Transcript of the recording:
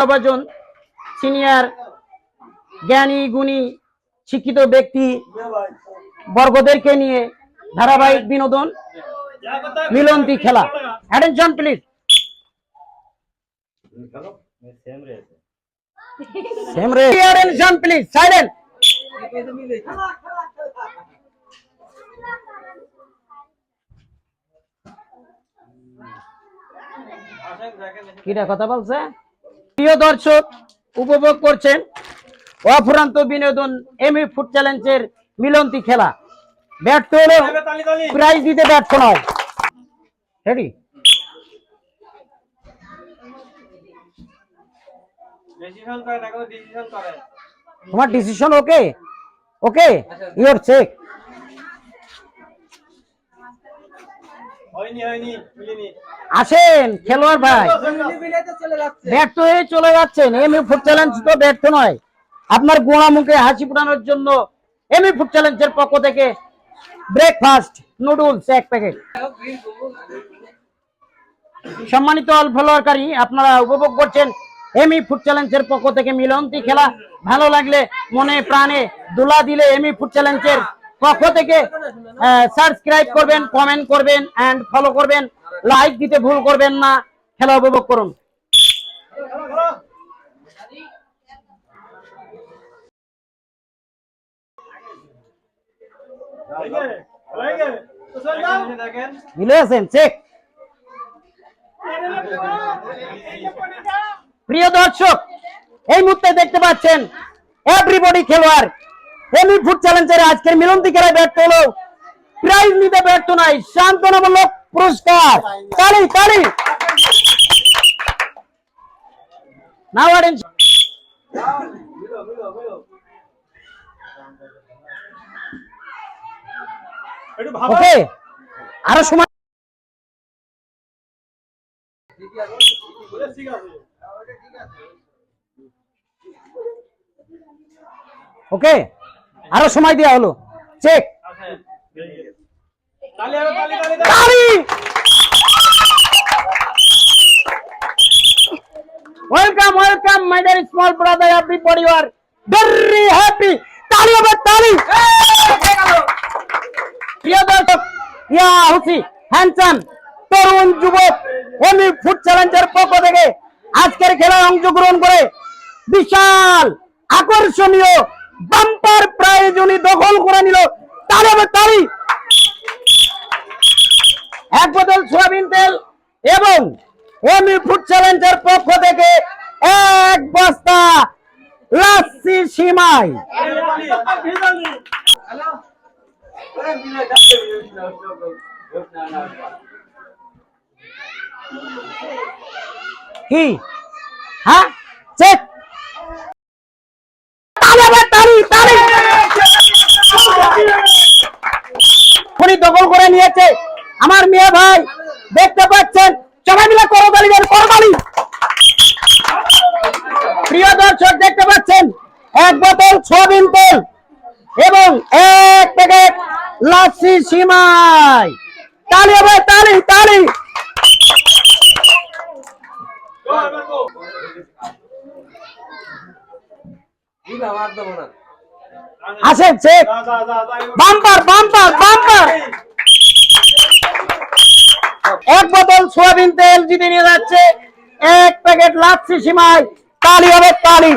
সর্বজন সিনিয়র, জ্ঞানী, গুণী, শিক্ষিত ব্যক্তি বর্গদেরকে নিয়ে ধারাবাহিক বিনোদন মিলন্তি খেলা। অ্যাটেনশন প্লিজ প্লিজ সাইলেন্ট কিটা কথা বলছে? প্রিয় দর্শক উপভোগ করছেন অফুরান্ত বিনোদন এমই ফুড চ্যালেঞ্জের মিলন্তি খেলা। ব্যর্থ হলে প্রাইজ দিতে ব্যর্থ নয়। রেডি তোমার decision okay okay your check আসেন খেলোয়াড় ভাই। ব্যর্থ হয়ে চলে যাচ্ছেন। এমই ফুড চ্যালেঞ্জ তো ব্যর্থ নয়। আপনার গোড়া মুখে হাসি ফোটানোর জন্য এমই ফুড চ্যালেঞ্জের পক্ষ থেকে ব্রেকফাস্ট নুডলস এক প্যাকেট সম্মানিত অল ফলোয়ারকারী আপনারা উপভোগ করছেন এমি ফুড চ্যালেঞ্জের পক্ষ থেকে মিলন্তি খেলা। ভালো লাগলে মনে প্রাণে দোলা দিলে এমি ফুড চ্যালেঞ্জের পক্ষ থেকে সাবস্ক্রাইব করবেন কমেন্ট করবেন এন্ড ফলো করবেন। লাইক দিতে ভুল করবেন না। খেলা উপভোগ করুন। প্রিয় দর্শক, এই মুহূর্তে দেখতে পাচ্ছেন এভরিবডি খেলোয়াড়। এমি ফুড চ্যালেঞ্জের আজকের মিলন্তি খেলায় ব্যর্থ হলো। প্রাইজ নিতে ব্যর্থ নাই সান্ত্বনামূলক পুরস্কার। তালি তালি। নাও অ্যাটেনশন ওকে আরও সময় ঠিক আছে ওকে আরও সময় দেওয়া হলো। Check welcome welcome my dear small brother everybody R very happy তালি হবে, তালি। প্রিয় দর্শক ইয়া হুসি হ্যান্ডসাম তরুণ যুবক এমি ফুড চ্যালেঞ্জের পক্ষ থেকে আজকের খেলায় অংশগ্রহণ করে বিশাল আকর্ষণীয় বাম্পার উনি দখল করে নিল হবে তালি এক বোতল সোয়াবিন তেল এবং এমি ফুড চ্যালেঞ্জের পক্ষ থেকে এক বস্তা লাচ্ছি সিমাই। কি? হ্যাঁ? চেক। আবার উনি দখল করে নিয়েছে। আমার মেয়ে ভাই, দেখতে পাচ্ছেন? সবাই মিলে করতালি দেন করতালি প্রিয় দর্শক, দেখতে পাচ্ছেন? এক বোতল সোয়াবিন তেল এবং এক প্যাকেট লাচ্ছি সিমাই। তালি হবে, তালি তালি। আসেন চেক। Bumper bumper bumper. এক বোতল সোয়াবিন তেল জিতে নিয়ে যাচ্ছে। এক প্যাকেট লাচ্ছি সীমায় তালি হবে তালি।